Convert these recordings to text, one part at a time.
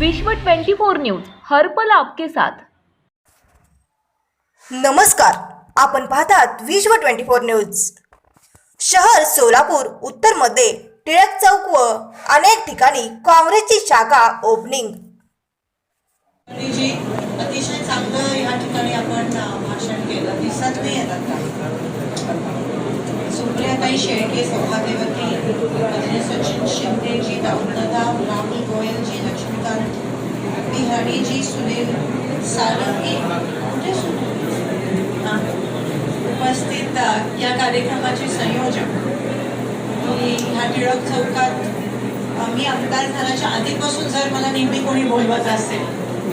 विश्व 24 न्यूज हर्पल आपके साथ. नमस्कार आपण पाहतात विश्व ट्वेंटी फोर न्यूज. शहर सोलापूर उत्तरमध्ये टिळक चौक व अनेक ठिकाणी काँग्रेसची शाखा ओपनिंग. अतिशय चांगलं या ठिकाणी आपण भाषण केलं. दिसत नाही सुप्रियाताई शेळके आदरणीय सचिन शिंदेजी दाऊददादा राहुल गोयलजी लक्ष्मीकांत बिहारीजी सुनील सारंगी म्हणजे कुठे सुनील उपस्थित या कार्यक्रमाचे संयोजक. तुम्ही ह्या टिळक चौकात मी आमदार झाल्याच्या आधीपासून जर मला नेहमी कोणी बोलवत असेल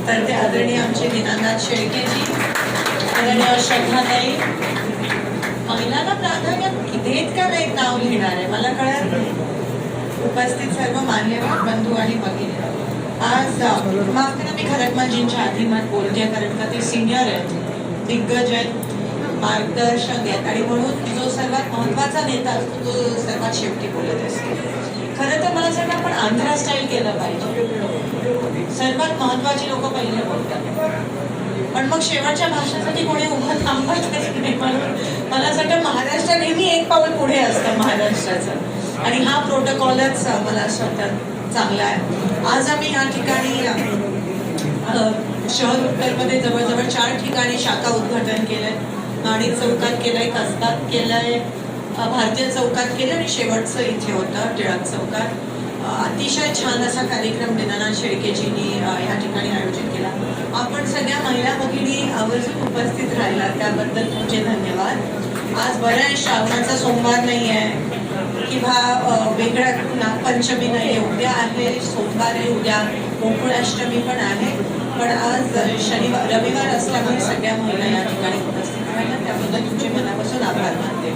तर ते आदरणीय आमचे दीनानाथ शेळकेजी आदरणीय श्रद्धाताई. महिलांना प्राधान्य देत का नाही नाव लिहिणार आहे मला कळत नाही. उपस्थित सर्व मान्यवर बंधू आणि भगिनी. आज अ, माफ करा मी खरटमालजींच्या आधी मत बोलते कारण का ते सिनियर आहेत. दिग्गज आहेत मार्गदर्शक आहेत. आणि म्हणून जो सर्वात महत्त्वाचा नेता असतो तो सर्वात शेवटी बोलत असतो. खरं तर मला सांगा वाटतं आपण आंध्रा स्टाईल केलं पाहिजे. सर्वात महत्वाची लोक पहिले बोलतात. पण मग शेवटच्या भाषेसाठी कोणी उभं थांबत नाही म्हणून मला असं वाटतं महाराष्ट्र नेहमी एक पाऊल पुढे असतं महाराष्ट्राचं. आणि हा प्रोटोकॉलच मला असं वाटतं चांगला आहे. आज आम्ही या ठिकाणी शहर उत्तरमध्ये जवळजवळ चार ठिकाणी शाखा उद्घाटन केलंय. माणिक चौकात केलंय कसतात केलंय भारतीय चौकात केलं आणि शेवटचं इथे होतं टिळक चौकात. अतिशय छान असा कार्यक्रम दिनानाथ शेळकेजींनी या ठिकाणी आयोजित केला. आपण सगळ्या महिला भगिनी आवर्जून उपस्थित राहिला त्याबद्दल तुमचे धन्यवाद. आज बऱ्याच श्रावणाचा सोमवार नाही आहे किंवा वेगळ्या नागपंचमी नाही आहे उद्या आहे सोमवार आहे उद्या गोकुळाष्टमी पण आहे. पण आज शनिवार रविवार असल्यामुळे सगळ्या महिला या ठिकाणी उपस्थित राहिल्या. त्याबद्दल तुमचे मनापासून आभार मानते.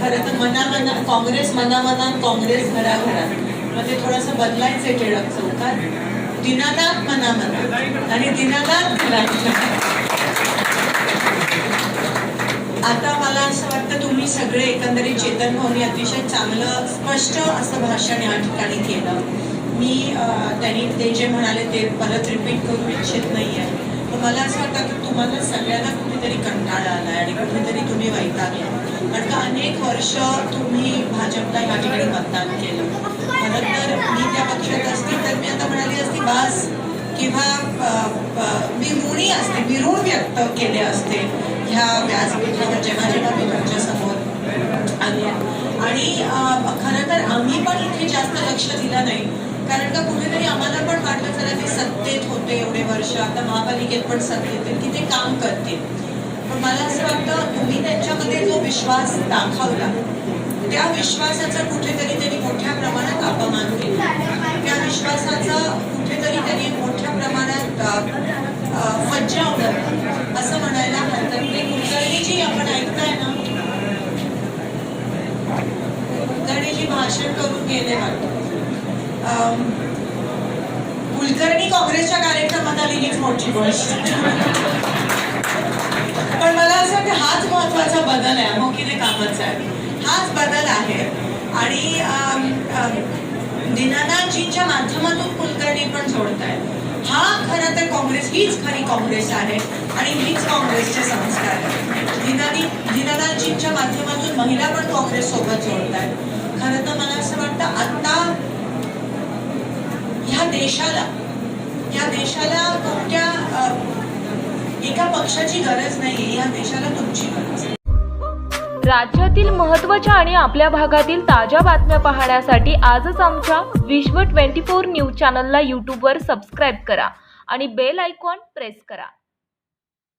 खरं तर मनामना काँग्रेस मनामनात काँग्रेस घराघरात. मग ते थोडंसं बदलायचं आहे टिळक चौकात. दिनानाथ मनामनात आणि दिनानाथ घराघरात. आता मला असं वाटतं तुम्ही सगळे एकंदरीत चेतन भाऊनी अतिशय चांगलं स्पष्ट असं भाषण या ठिकाणी केलं. मी त्यांनी ते जे म्हणाले ते परत रिपीट करू इच्छित नाही आहे तर मला असं वाटतं की तुम्हाला सगळ्यांना कुठेतरी कंटाळा आला आणि कुठेतरी तुम्ही वैतागला कारण का अनेक वर्ष तुम्ही भाजपला या ठिकाणी मतदान केलं. खरं तर मी त्या पक्षात असते तर मी आता म्हणाली असती बास किंवा मी ऋणी असते विरुळ व्यक्त केले असते. ह्या व्यासपीठावर जेव्हा जेव्हा मी तुमच्यासमोर आले आणि खरं तर आम्ही पण इथे जास्त लक्ष दिलं नाही. कारण का कुठेतरी आम्हाला पण वाटलं जरा ते सत्तेत होते एवढे वर्ष. आता महापालिकेत पण सत्तेत आहेत की ते काम करतील. पण मला असं वाटतं तुम्ही त्यांच्यामध्ये जो विश्वास दाखवला त्या विश्वासाचा कुठेतरी त्यांनी मोठ्या प्रमाणात अपमान केला त्या विश्वासाचा कुठेतरी त्यांनी मोठ्या प्रमाणात अ, अ, फज्जावलं असं म्हणायला हरकत नाही कुलकर्णी जी आपण ऐकताय ना कुलकर्णी जी भाषण करून गेले वाटतं अम, कुलकर्णी काँग्रेसच्या कार्यक्रमात आली हीच मोठी गोष्ट. पण मला असं वाटतं हाच महत्त्वाचा बदल आहे मग किती कामाचा आहे हाच बदल आहे. आणि अम, दीनानाथजींच्या माध्यमातून कुलकर्णी पण जोडत आहे हा खरं तर काँग्रेस हीच खरी काँग्रेस आहे आणि हीच काँग्रेसचे संस्कार आहे दिनानी दीनानाथजींच्या माध्यमातून महिला पण काँग्रेस सोबत जोडत आहेत. खरं तर मला असं वाटतं आता ह्या देशाला या देशाला तुमच्या एका पक्षाची गरज नाही या देशाला तुमची गरज आहे. राज्यातील महत्त्वाच्या आणि आपल्या भागातील ताज्या बातम्या पाहण्यासाठी आजच आमच्या विश्व 24 न्यूज चॅनलला यूट्यूबवर सबस्क्राईब करा आणि बेल आयकॉन प्रेस करा.